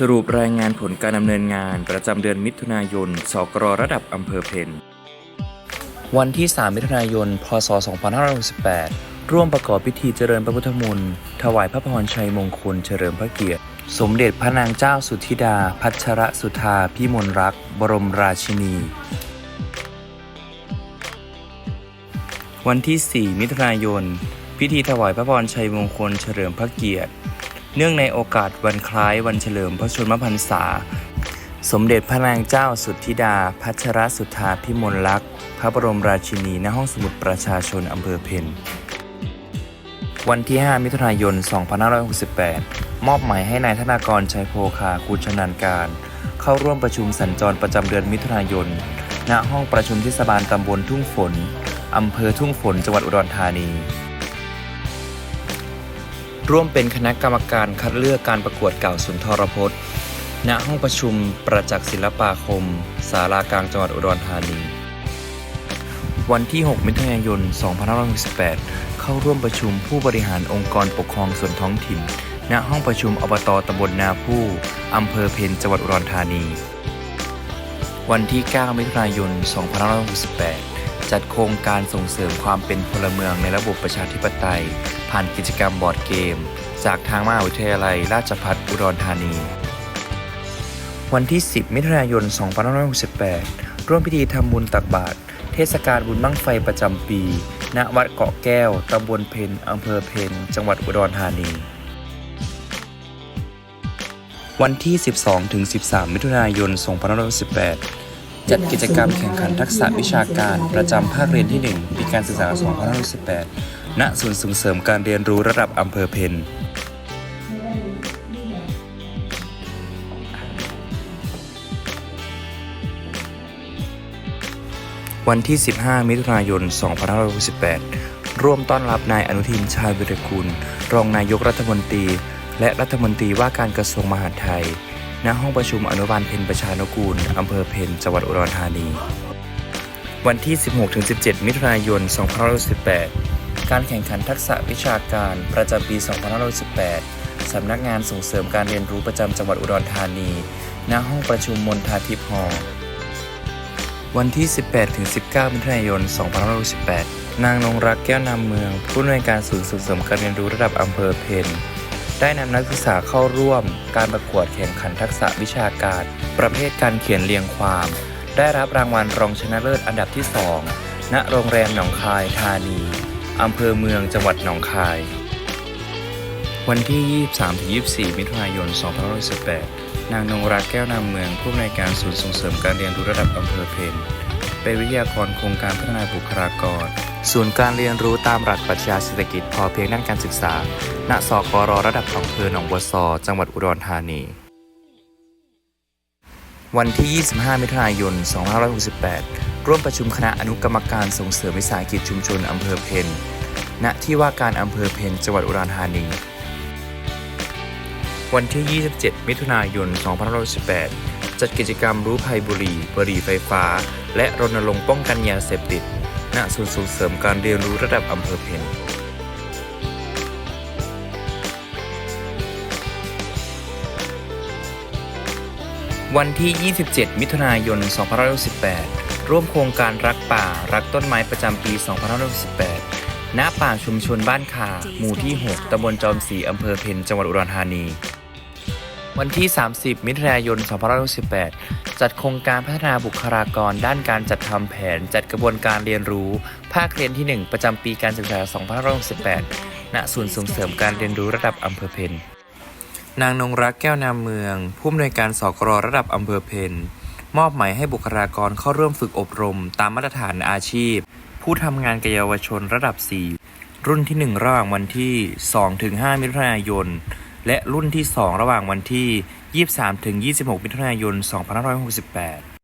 สรุปรายงานผลการดำเนินงานประจำเดือนมิถุนายน สกรระดับอำเภอเพนวันที่ 3 มิถุนายน พศ 2568 ร่วมประกอบพิธีเจริญพระพุทธมนต์ถวายพระพรชัยมงคลเฉลิมพระเกียรติ สมเด็จพระนางเจ้าสุธิดา พัชรสุธาพิมลรักษ์ บรมราชินี วันที่ 4 มิถุนายน พิธีถวายพระพรชัยมงคลเฉลิมพระเกียรติ เนื่องในโอกาสวันคล้ายวันเฉลิมพระชนมพรรษา สมเด็จพระนางเจ้าสุทธิดา พัชรสุธาพิมลลักษณ์พระบรมราชินีณห้องสมุดประชาชนอำเภอเพนวันที่ 5 มิถุนายน 2568 มอบหมายให้นายธนากรชัยโพคาคูชนาญการ เข้าร่วมประชุมสัญจรประจำเดือนมิถุนายน ณ ห้องประชุมเทศบาลตำบลทุ่งฝน อำเภอทุ่งฝน จังหวัดอุดรธานี ร่วมเป็นคณะกรรมการคัดเลือกการประกวดเก่าสุนทรพจน์ ณ ห้องประชุมประจักษ์ศิลปาคมสารากลางจังหวัดอุดรธานี วันที่ 6 มิถุนายน 2568 เข้าร่วมประชุมผู้บริหารองค์กรปกครองส่วนท้องถิ่น ณ ห้องประชุมอบตตำบลนาผู้อำเภอเพนจังหวัดอุดรธานี วันที่ 9 มิถุนายน 2568 จัดโครงการส่งเสริมความเป็นพลเมืองในระบบประชาธิปไตย ผ่านกิจกรรมบอร์ดเกม จากทางมหาวิทยาลัยราชภัฏอุดรธานี วันที่ 10 มิถุนายน 2568 ร่วมพิธีทำบุญตักบาตรเทศกาลบุญบั้งไฟประจำปี ณ วัดเกาะแก้ว ตำบลเพนอำเภอเพน จังหวัดอุดรธานี วันที่ 12-13 มิถุนายน 2518 จัดกิจกรรมแข่งขันทักษะวิชาการประจำภาคเรียนที่ 1 ปีการศึกษา 2518ณ ศูนย์ส่งเสริมการเรียนรู้ระดับอำเภอเพนวันที่ 15 มิถุนายน 2568 ร่วมต้อนรับนายอนุทินชาญวิรกุลรองนายกรัฐมนตรี และรัฐมนตรีว่าการกระทรวงมหาดไทย ณห้องประชุมอนุบาลเพนประชานุกูล อำเภอเพนจังหวัดอุดรธานี วันที่ 16-17 มิถุนายน 2518 การแข่งขันทักษะวิชาการประจำปี 2518 สำนักงานส่งเสริมการเรียนรู้ประจำจังหวัดอุดรธานี ณ ห้องประชุมมนทาทิพย์ฮอลวันที่ 18-19 มิถุนายน 2568นางนงรักแก้วนามเมือง ผู้อำนวยการศูนย์ส่งเสริมการเรียนรู้ระดับอำเภอเพน ได้นำนักศึกษาเข้าร่วม การประกวดแข่งขันทักษะวิชาการ ประเภทการเขียนเรียงความ ได้รับรางวัลรองชนะเลิศอันดับที่ 2 ณ โรงแรมหนองคายธานีอำเภอเมืองจังหวัดหนองคาย วันที่ 23-24 มิถุนายน 2518 นางนงรักแก้วนามเมือง ผู้อำนวยการศูนย์ส่งเสริมการเรียนรู้ระดับอำเภอเพนเป็นวิทยากรโครงการพัฒนาบุคลากร ศูนย์การเรียนรู้ตามหลักปรัชญาเศรษฐกิจพอเพียงด้านการศึกษา ณ สกรระดับอำเภอหนองบัวซอ จังหวัดอุดรธานี วันที่ 25 มิถุนายน 2568 ร่วมประชุมคณะอนุกรรมการส่งเสริมวิสาหกิจชุมชนอำเภอเพนณ ที่ว่าการอำเภอเพนจังหวัดอุดรธานี วันที่ 27 มิถุนายน 2518จัดกิจกรรมรู้ภัยบุหรี่ บุหรี่ไฟฟ้า และรณรงค์ป้องกันยาเสพติด ณศูนย์ส่งเสริมการเรียนรู้ระดับอำเภอเพนวันที่ 27 มิถุนายน 2568 ร่วมโครงการรักป่ารักต้นไม้ประจำปี 2568 ณ ป่าชุมชนบ้านขาหมู่ที่ 6ตำบลจอมศรีอำเภอเพนจังหวัดอุดรธานี วันที่ 30 มิถุนายน 2568 จัดโครงการพัฒนาบุคลากร ด้านการจัดทำแผน จัดกระบวนการเรียนรู้ ภาคเรียนที่ 1 ประจำปีการศึกษา 2568 ณ ศูนย์ส่งเสริมการเรียนรู้ระดับอำเภอเพนนางนงรักแก้วนามเมือง ผู้อำนวยการสกรระดับอำเภอเพนมอบหมายให้บุคลากรเข้าร่วมฝึกอบรม ตามมาตรฐานอาชีพ ผู้ทำงานกับเยาวชนระดับ 4 รุ่นที่ 1 ระหว่างวันที่ 2-5 มิถุนายน และรุ่นที่ 2 ระหว่างวันที่ 23-26 มิถุนายน 2568